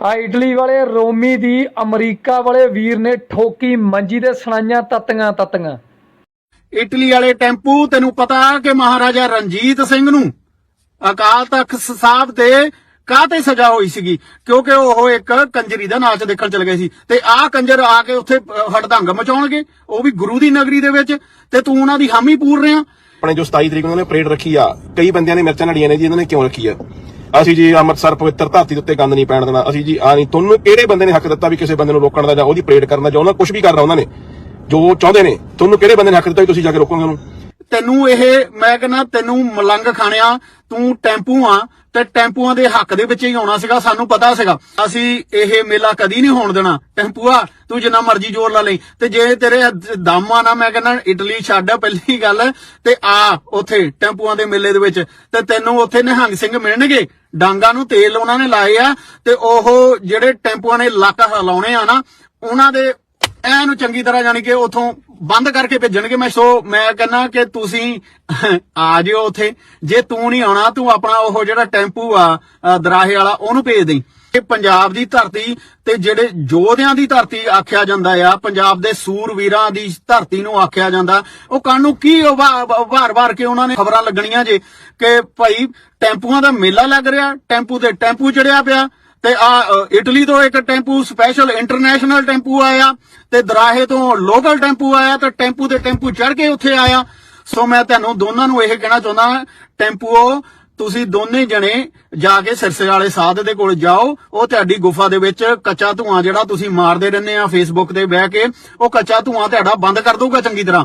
ਆ ਇਟਲੀ ਵਾਲੇ ਰੋਮੀ ਦੀ ਅਮਰੀਕਾ ਵਾਲੇ ਵੀਰ ਨੇ ਠੋਕੀ ਮੰਜੀ ਦੇ ਸੁਣਾਈਆਂ ਤਤੀਆਂ ਤਤੀਆਂ। ਇਟਲੀ ਵਾਲੇ ਟੈਂਪੂ ਤੈਨੂੰ ਪਤਾ ਕਿ ਮਹਾਰਾਜਾ ਰਣਜੀਤ ਸਿੰਘ ਨੂੰ ਅਕਾਲ ਤਖਤ ਸਾਹਿਬ ਤੇ ਕਾਹਤੇ ਸਜ਼ਾ ਹੋਈ ਸੀਗੀ? ਕਿਉਂਕਿ ਉਹ ਇੱਕ ਕੰਜਰੀ ਦਾ ਨਾਚ ਦੇਖਣ ਚਲੇ ਗਏ ਸੀ। ਤੇ ਆਹ ਕੰਜਰ ਆ ਕੇ ਉੱਥੇ ਹੜਦੰਗ ਮਚਾਉਣਗੇ। ਉਹ ਵੀ ਗੁਰੂ ਦੀ ਨਗਰੀ ਦੇ ਵਿੱਚ। ਤੇ ਤੂੰ ਉਹਨਾਂ ਦੀ ਹਾਮੀ ਪੂਰ ਰਿਹਾ। ਆਪਣੇ ਜੋ 27 ਤਰੀਕ ਨੂੰ ਉਹਨਾਂ ਪਰੇਡ ਰੱਖੀ ਆ ਕਈ ਬੰਦਿਆਂ ਨੇ ਮਿਰਚਾਂ ਲੜੀਆਂ ਨੇ ਜੀ ਇਹਨਾਂ ਨੇ ਕਿਉਂ ਰੱਖੀ ਆ? ਅਸੀਂ ਜੀ ਅੰਮ੍ਰਿਤਸਰ ਪਵਿੱਤਰ ਧਰਤੀ ਦੇ ਉੱਤੇ ਗੰਦ ਨਹੀਂ ਪੈਣ ਦੇਣਾ। ਅਸੀਂ ਜੀ ਆ ਨਹੀਂ, ਤੁਹਾਨੂੰ ਕਿਹੜੇ ਬੰਦੇ ਨੇ ਹੱਕ ਦਿੱਤਾ ਵੀ ਕਿਸੇ ਬੰਦੇ ਨੂੰ ਰੋਕਣ ਦਾ ਜਾਂ ਉਹਦੀ ਪਰੇਡ ਕਰਨ ਦਾ ਜਾਂ ਉਹਨਾਂ ਕੁਝ ਵੀ ਕਰਨਾ ਉਹਨਾਂ ਨੇ? ਜੋ ਚਾਹੁੰਦੇ ਨੇ, ਤੁਹਾਨੂੰ ਕਿਹੜੇ ਬੰਦੇ ਨੇ ਹੱਕ ਦਿੱਤਾ ਵੀ ਤੁਸੀਂ ਜਾ ਕੇ ਰੋਕੋਗੇ ਉਹਨੂੰ? ਤੈਨੂੰ ਇਹ, ਮੈਂ ਕਹਿੰਦਾ ਤੈਨੂੰ ਮਲੰਗ ਖਾਣਿਆ, ਤੂੰ ਟੈਂਪੂ ਆ ਤੇ ਟੈਂਪੂਆਂ ਦੇ ਹੱਕ ਦੇ ਵਿੱਚ ਹੀ ਆਉਣਾ ਸੀਗਾ, ਸਾਨੂੰ ਪਤਾ ਸੀਗਾ। ਅਸੀਂ ਇਹ ਮੇਲਾ ਕਦੀ ਨਹੀਂ ਹੋਣ ਦੇਣਾ। ਟੈਂਪੂਆ, ਤੂੰ ਜਿੰਨਾ ਮਰਜ਼ੀ ਜ਼ੋਰ ਲਾ ਲਈ। ਤੇ ਜੇ ਤੇਰੇ ਦਮ ਆ ਨਾ, ਮੈਂ ਕਹਿੰਦਾ, ਇਟਲੀ ਛੱਡ, ਪਹਿਲੀ ਗੱਲ, ਤੇ ਆ ਉਥੇ ਟੈਂਪੂਆਂ ਦੇ ਮੇਲੇ ਦੇ ਵਿੱਚ। ਤੇ ਤੈਨੂੰ ਉੱਥੇ ਨਿਹੰਗ ਸਿੰਘ ਮਿਲਣਗੇ। ਡਾਂਗਾ ਨੂੰ ਤੇਲ ਉਹਨਾਂ ਨੇ ਲਾਏ ਆ, ਤੇ ਉਹ ਜਿਹੜੇ ਟੈਂਪੂਆਂ ਨੇ ਲੱਕ ਹਿਲਾਉਣੇ ਆ ਨਾ, ਉਹਨਾਂ ਦੇ ਐ ਨੂੰ ਚੰਗੀ ਤਰ੍ਹਾਂ ਜਾਣੀ ਕਿ ਉਥੋਂ ਬੰਦ ਕਰਕੇ ਭੇਜਣਗੇ। ਮੈਂ ਸੋ, ਮੈਂ ਕਹਿੰਦਾ ਕਿ ਤੁਸੀਂ ਆ ਜਿਓ ਉਥੇ। ਜੇ ਤੂੰ ਨਹੀਂ ਆਉਣਾ, ਤੂੰ ਆਪਣਾ ਉਹ ਜਿਹੜਾ ਟੈਂਪੂ ਆ ਦਰਾਹੇ ਵਾਲਾ, ਉਹਨੂੰ ਭੇਜ ਦੇਈ। ਇਹ ਪੰਜਾਬ ਦੀ ਧਰਤੀ ਤੇ ਜਿਹੜੇ ਯੋਧਿਆਂ ਦੀ ਧਰਤੀ ਆਖਿਆ ਜਾਂਦਾ ਆ, ਪੰਜਾਬ ਦੇ ਸੂਰਵੀਰਾਂ ਦੀ ਧਰਤੀ ਨੂੰ ਆਖਿਆ ਜਾਂਦਾ। ਉਹ ਕੱਲ ਨੂੰ ਕੀ ਵਾਰ-ਵਾਰ ਕੇ ਉਹਨਾਂ ਨੇ ਖਬਰਾਂ ਲੱਗਣੀਆਂ ਜੇ ਕਿ ਭਾਈ ਟੈਂਪੂਆਂ ਦਾ ਮੇਲਾ ਲੱਗ ਰਿਹਾ, ਟੈਂਪੂ ਤੇ ਟੈਂਪੂ ਚੜਿਆ ਪਿਆ। ਤੇ ਆ ਇਟਲੀ ਤੋਂ ਇੱਕ ਟੈਂਪੂ ਸਪੈਸ਼ਲ ਇੰਟਰਨੈਸ਼ਨਲ ਟੈਂਪੂ ਆਇਆ ਤੇ ਦਰਾਹੇ ਤੋਂ ਲੋਕਲ ਟੈਂਪੂ ਆਇਆ ਤੇ ਟੈਂਪੂ ਤੇ ਟੈਂਪੂ ਚੜ ਕੇ ਉੱਥੇ ਆਇਆ। ਸੋ ਮੈਂ ਤੁਹਾਨੂੰ ਦੋਨਾਂ ਨੂੰ ਇਹ ਕਹਿਣਾ ਚਾਹੁੰਦਾ ਹਾਂ, ਟੈਂਪੂਓ ਤੁਸੀਂ ਦੋਨੇ ਜਣੇ ਜਾ ਕੇ ਸਿਰਸੇ ਵਾਲੇ ਸਾਧ ਦੇ ਕੋਲ ਜਾਓ ਉਹ ਤੁਹਾਡੀ ਗੁਫਾ ਦੇ ਵਿੱਚ ਕੱਚਾ ਧੂਆਂ ਜਿਹੜਾ ਤੁਸੀਂ ਮਾਰਦੇ ਰਹਿੰਦੇ ਆ ਫੇਸਬੁੱਕ ਤੇ ਬਹਿ ਕੇ ਉਹ ਕੱਚਾ ਧੂਆਂ ਤੁਹਾਡਾ ਬੰਦ ਕਰ ਦਊਗਾ ਚੰਗੀ ਤਰ੍ਹਾਂ।